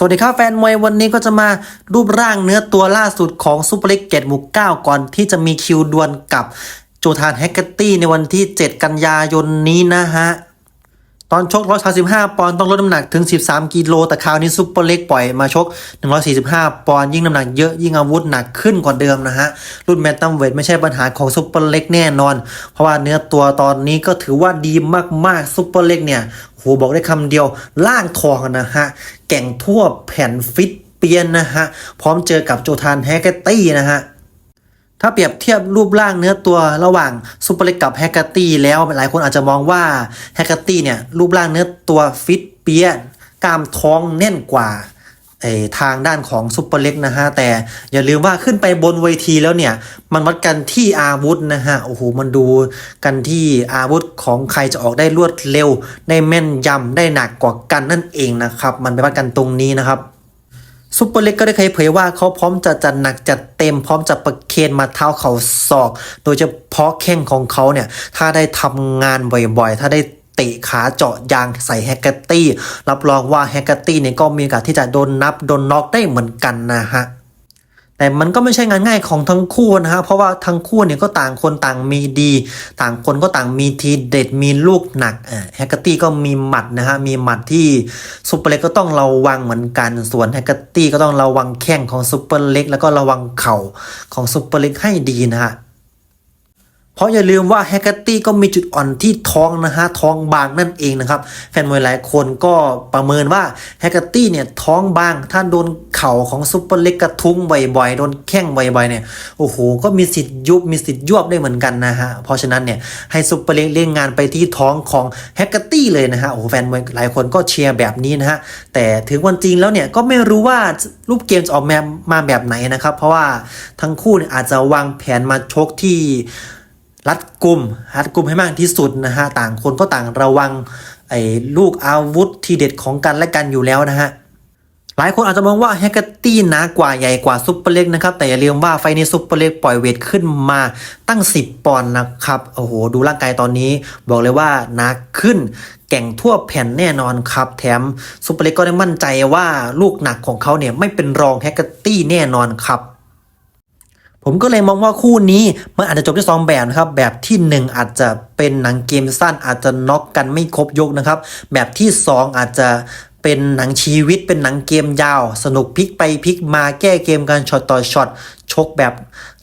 สวัสดีครับแฟนมวยวันนี้ก็จะมารูปร่างเนื้อตัวล่าสุดของซูเปอร์เล็กเกตหมู่เก้าก่อนที่จะมีคิวดวลกับโจธานแฮกเกตตี้ในวันที่ 7 กันยายนนี้นะฮะ ตอนชก 135 ปอนด์ต้องลดน้ำหนักถึง 13 กิโล แต่คราวนี้ซุปเปอร์เล็กปล่อยมาชก 145 ปอนด์ยิ่งน้ำหนักเยอะยิ่งอาวุธหนักขึ้นกว่าเดิมนะฮะ รุ่นแมตตัมเวทไม่ใช่ปัญหาของซุปเปอร์เล็กแน่นอน เพราะว่าเนื้อตัวตอนนี้ก็ถือว่าดีมากๆซุปเปอร์เล็กเนี่ยโหบอกได้คำเดียวล่างทองนะฮะ แก่งทั่วแผ่นฟิตเปียนนะฮะ พร้อมเจอกับโจทานแฮกเกตตี้นะฮะ ถ้าเปรียบเทียบรูปร่างเนื้อตัวระหว่างซูเปอร์เล็กกับแฮกเกอร์ตี้แล้วหลายคนอาจจะมองว่าแฮกเกอร์ตี้เนี่ยรูปร่างเนื้อตัวฟิตเปียกล้ามท้องแน่นกว่าไอทางด้านของซูเปอร์เล็กนะฮะ แต่อย่าลืมว่าขึ้นไปบนเวทีแล้วเนี่ย มันวัดกันที่อาวุธนะฮะ โอ้โห มันดูกันที่อาวุธของใครจะออกได้รวดเร็ว ได้แม่นยำได้หนักกว่ากันนั่นเองนะครับ มันไปวัดกันตรงนี้นะครับ ซุปเปอร์เล็กก็ได้เคยเผยว่าเขาพร้อมจะจัดหนักจัดเต็มพร้อมจะประเคนมาเท้าเขาศอก โดยเฉพาะแข้งของเขาเนี่ย ถ้าได้ทำงานบ่อยๆ ถ้าได้เตะขาเจาะยางใส่แฮกเกอร์ตี้ รับรองว่าแฮกเกอร์ตี้เนี่ยก็มีโอกาสที่จะโดนนับโดนน็อกได้เหมือนกันนะฮะ แต่มันก็ไม่ใช่งานง่ายของทั้งคู่นะฮะเพราะว่าทั้งคู่เนี่ยก็ต่างคนต่างมีดี ต่างคนก็ต่างมีทีเด็ดมีลูกหนักแฮกเกอร์ตี้ก็มีหมัดนะฮะมีหมัดที่ซุปเปอร์เล็กก็ต้องระวังเหมือนกัน ส่วนแฮกเกอร์ตี้ก็ต้องระวังแข้งของซุปเปอร์เล็กแล้วก็ระวังเข่าของซุปเปอร์เล็กให้ดีนะฮะ เพราะอย่าลืมว่าแฮกเกอร์ตี้ก็มีจุดอ่อนที่ท้องนะฮะท้องบางนั่นเองนะครับ แฟนมวยหลายคนก็ประเมินว่าแฮกเกอร์ตี้เนี่ยท้องบาง ถ้าโดนเข่าของซุปเปอร์เล็กกระทุ้งบ่อยๆ โดนแข้งบ่อยๆเนี่ยโอ้โหก็มีสิทธิ์ยุบมีสิทธิ์ยวบได้เหมือนกันนะฮะเพราะฉะนั้นเนี่ยให้ซุปเปอร์เล็กเล่นงานไปที่ท้องของแฮกเกอร์ตี้เลยนะฮะโอ้โหแฟนมวยหลายคนก็เชียร์แบบนี้นะฮะแต่ถึงวันจริงแล้วเนี่ยก็ไม่รู้ว่ารูปเกมจะออกมามาแบบไหนนะครับ เพราะว่าทั้งคู่เนี่ยอาจจะวางแผนมาชกที่ รัดกลุ่มรัดกลุ่มให้มากที่สุดนะฮะต่างคนก็ต่างระวังไอ้ลูกอาวุธที่เด็ดของกันและกันอยู่แล้วนะฮะหลายคนอาจจะมองว่าแฮกเกอร์ตี้หนากว่าใหญ่กว่าซุปเปอร์เล็กนะครับ แต่อย่าลืมว่าไฟนี้ซุปเปอร์เล็กปล่อยเวทขึ้นมาตั้ง 10 ปอนด์นะครับ โอ้โห ดูร่างกายตอนนี้ บอกเลยว่าหนักขึ้น แก่งทั่วแผ่นแน่นอนครับ แถมซุปเปอร์เล็กก็ได้มั่นใจว่าลูกหนักของเขาเนี่ยไม่เป็นรองแฮกเกอร์ตี้แน่นอนครับ ผมก็เลยมองว่าคู่นี้มันอาจจะจบที่สองแบบนะครับแบบที่ 1 อาจจะเป็นหนังเกมสั้นอาจจะน็อกกันไม่ครบยกนะครับ แบบที่ 2 อาจจะเป็นหนังชีวิตเป็นหนังเกมยาว สนุกพลิกไปพลิกมาแก้เกมกันช็อตต่อช็อตชกแบบ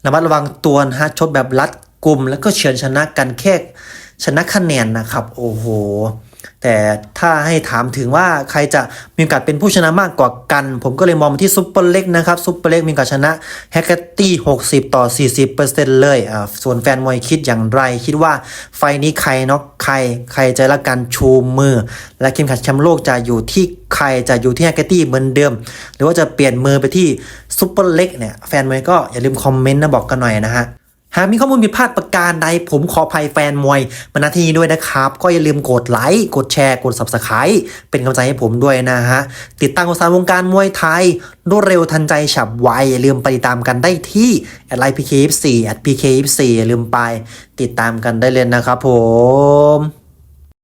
ระมัดระวังตัวนะฮะชกแบบรัดกลุ่มแล้วก็เฉือนชนะกันแค่ชนะคะแนนนะครับ โอ้โห แต่ถ้าให้ถามถึงว่าใครจะมีโอกาสเป็นผู้ชนะมากกว่ากัน ผมก็เลยมองมาที่ซุปเปอร์เล็กนะครับซุปเปอร์เล็กมีโอกาสชนะแฮกเกอร์ตี้60 ต่อ 40%เลยอ่าส่วนแฟนมวยคิดอย่างไร คิดว่าไฟนี้ใครน็อกใคร ใครจะละกันชูมือ และเข็มขัดแชมป์โลกจะอยู่ที่ใครจะอยู่ที่แฮกเกอร์ตี้เหมือนเดิม หรือว่าจะเปลี่ยนมือไปที่ซุปเปอร์เล็กเนี่ยแฟนมวยก็อย่าลืมคอมเมนต์นะบอกกันหน่อยนะฮะ หากมีข้อมูลผิดพลาดประการใดผมขออภัยแฟนมวยมาณที่นี้ด้วยนะครับ ก็อย่าลืมกดไลค์ กดแชร์ กด subscribe เป็นกำลังใจให้ผมด้วยนะฮะ ติดตามข่าวสารวงการมวยไทย รวดเร็วทันใจฉับไว อย่าลืมไปติดตามกันได้ที่ at i p k f 4 at p k f 4อย่าลืมไป ติดตามกันได้เลยนะครับผม